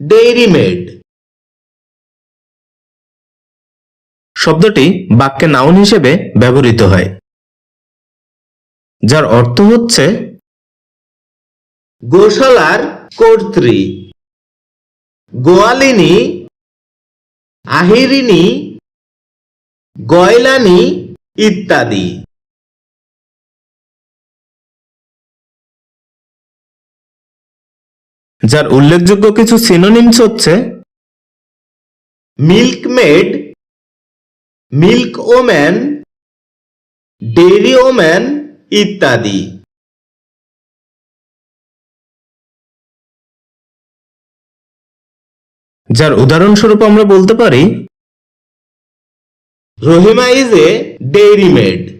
Dairy made শব্দটি বাক্যে noun হিসেবে ব্যবহৃত হয়। যার অর্থ হচ্ছে গোশালার কর্ত্রী। গোয়ালিনী, আহিরিনী, গয়লানি ইত্যাদি। যার উল্লেখযোগ্য কিছু সিনোনিমস হচ্ছে milk maid milk woman dairy woman ইত্যাদি। যার উদাহরণস্বরূপ আমরা বলতে পারি Rahima is a dairy maid